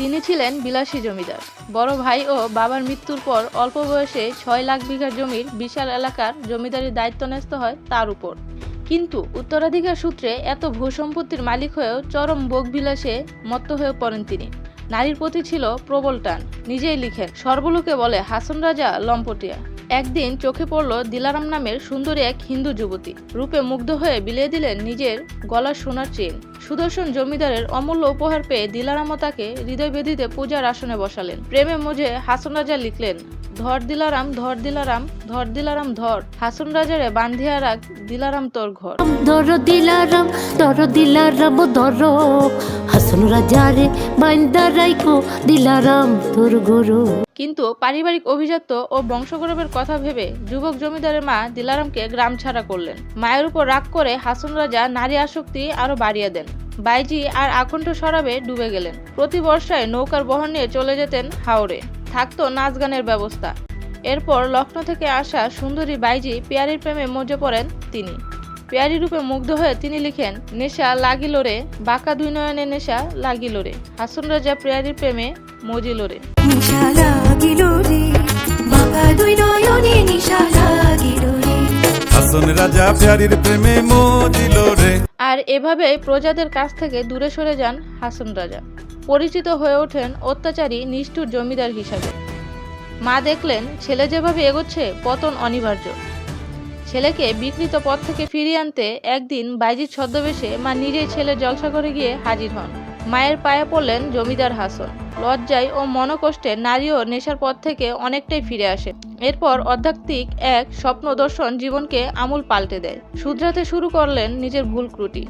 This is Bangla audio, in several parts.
তিনি ছিলেন বিলাসী জমিদার। বড় ভাই ও বাবার মৃত্যুর পর অল্প বয়সে ছয় লাখ বিঘা জমির বিশাল এলাকার জমিদারের দায়িত্ব ন্যস্ত হয় তার উপর। কিন্তু উত্তরাধিকার সূত্রে এত ভূসম্পত্তির মালিক হয়েও চরম বিলাসে মত্ত হয়ে পড়েন তিনি। নারীর প্রতি ছিল প্রবল টান। নিজেই লিখেন, সর্বলোকে বলে হাসন রাজা লম্পটিয়া। একদিন চোখে পড়ল দিলারাম নামের সুন্দরী এক হিন্দু যুবতী। রূপে মুগ্ধ হয়ে বিলিয়ে দিলেন নিজের গলার সোনার চেন। সুদর্শন জমিদারের অমূল্য উপহার পেয়ে দিলারামও তাকে হৃদয় বেদিতে পূজার আসনে বসালেন। প্রেমে মজে হাসন রাজা লিখলেন, ধর দিলারাম ধর দিলারাম ধর দিলারাম, ধর। হাসন রাজারে বান্ধিয়া রাখ, দিলারাম, তোর ঘর। দর দিলারাম দর দিলারাম দর হাসন রাজারে বাইন্দা রাইকো দিলারাম, তোর গরু কিন্তু পারিবারিক অভিজাত্য ও বংশগৌরবের কথা ভেবে যুবক জমিদারের মা দিলারামকে গ্রাম ছাড়া করলেন। মায়ের উপর রাগ করে হাসন রাজা নারী আসক্তি আরও বাড়িয়ে দেন। বাইজি আর আকণ্ঠ সরাবে ডুবে গেলেন। প্রতি বর্ষায় নৌকার বহন নিয়ে চলে যেতেন হাওড়ে থাকতো নাচ গানের ব্যবস্থা। এরপর লখনৌ থেকে আসা সুন্দরী বাইজি পেয়ারির প্রেমে মজে পড়েন তিনি। পেয়ারি রূপে মুগ্ধ হয়ে তিনি লিখেন, নেশা লাগিল রে, বাঁকা দুই নয়নে নেশা লাগিল রে। হাসন রাজা পেয়ারির প্রেমে মজিল রে। লাগিল রে। বাঁকা দুই নয়নে নিশা লাগিল রে। হাসন রাজা প্যারির প্রেমে মজিল রে। আর এভাবে প্রজাদের কাছ থেকে দূরে সরে যান হাসন রাজা। পরিচিত হয়ে ওঠেন অত্যাচারী নিষ্ঠুর জমিদার হিসাবে। মা দেখলেন ছেলে যেভাবে এগোচ্ছে পতন অনিবার্য। ছেলেকে বিকৃত পথ থেকে ফিরিয়ে আনতে একদিন বাইজির ছদ্মবেশে মা নিজেই ছেলে জলসা করে গিয়ে হাজির হন। মায়ের পায়ে পড়লেন জমিদার হাসন। লজ্জায় ও মনকষ্টে নারীও নেশার পথ থেকে অনেকটাই ফিরে আসে। এরপর আধ্যাত্মিক এক স্বপ্ন দর্শন জীবনকে আমূল পাল্টে দেয়। শুধরাতে শুরু করলেন নিজের ভুল ত্রুটি।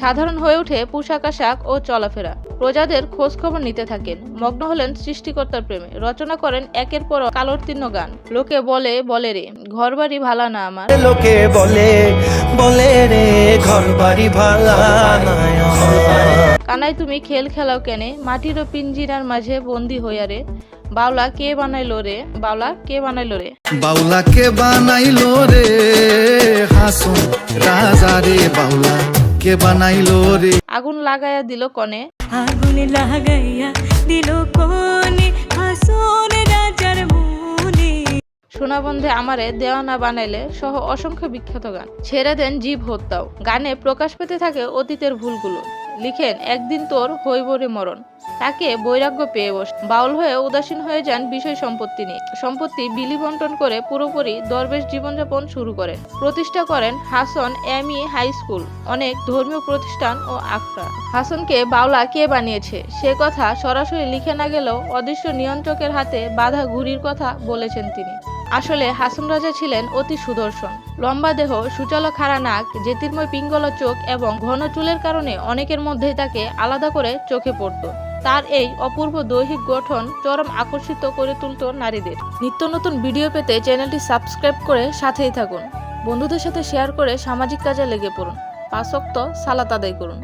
সাধারণ হয়ে ওঠে পোশাক আশাক ও চলাফেরা। প্রজাদের খোঁজ খবর নিতে থাকেন। মগ্ন হলেন সৃষ্টিকর্তার প্রেমে। রচনা করেন একের পর কালোত্তীর্ণ গান। লোকে বলে বলে রে, ঘরবাড়ি ভালা না আমার। লোকে বলে বলে রে ঘর বাড়ি ভালা আমার। কানাই তুমি খেল খেলাও কেনে? মাটির ও পিঞ্জিরার মাঝে বন্দি হইয়া রে। বাউলা কে বানাইলো রে? বাউলা কে বানাইলো রে? বাউলাকে বানাইলো রে? হাসুন রাজা রে বাউলা কে বানাইলো রে? আগুন লাগাইয়া দিল কনে? আগুন লাগাইয়া দিল কনে হাসন রাজার মনে। সোনাবন্ধে আমারে দেওয়ানা বানাইলে সহ অসংখ্য বিখ্যাত গান। ছেড়ে দেন জীব হত্যাও। গানে প্রকাশ পেতে থাকে অতীতের ভুলগুলো। লিখেন, একদিন তোর হইবরে মরণ। তাকে বৈরাগ্য পেয়ে বস। বাউল হয়ে উদাসীন হয়ে যান বিষয় সম্পত্তি নিয়ে। সম্পত্তি বিলি বন্টন করে পুরোপুরি দরবেশ জীবনযাপন শুরু করেন। প্রতিষ্ঠা করেন হাসন এমই হাই স্কুল, অনেক ধর্মীয় প্রতিষ্ঠান ও আখড়া। হাসনকে বাউলা কে বানিয়েছে? সে কথা সরাসরি লিখে না গেলেও অদৃশ্য নিয়ন্ত্রকের হাতে বাধা ঘুরির কথা বলেছেন তিনি। আসলে হাসন রাজা ছিলেন অতি সুদর্শন। লম্বা দেহ, সুচালো খাড়া নাক জ্যোতির্ময় পিঙ্গল চোখ এবং ঘন চুলের কারণে অনেকের মধ্যেই তাকে আলাদা করে চোখে পড়ত। তার এই অপূর্ব দৈহিক গঠন চরম আকর্ষিত করে তুলত নারীদের। নিত্য নতুন ভিডিও পেতে চ্যানেলটি সাবস্ক্রাইব করে সাথেই থাকুন। বন্ধুদের সাথে শেয়ার করে সামাজিক কাজে লেগে পড়ুন। পাঁচক্ত সালাত আদায় করুন।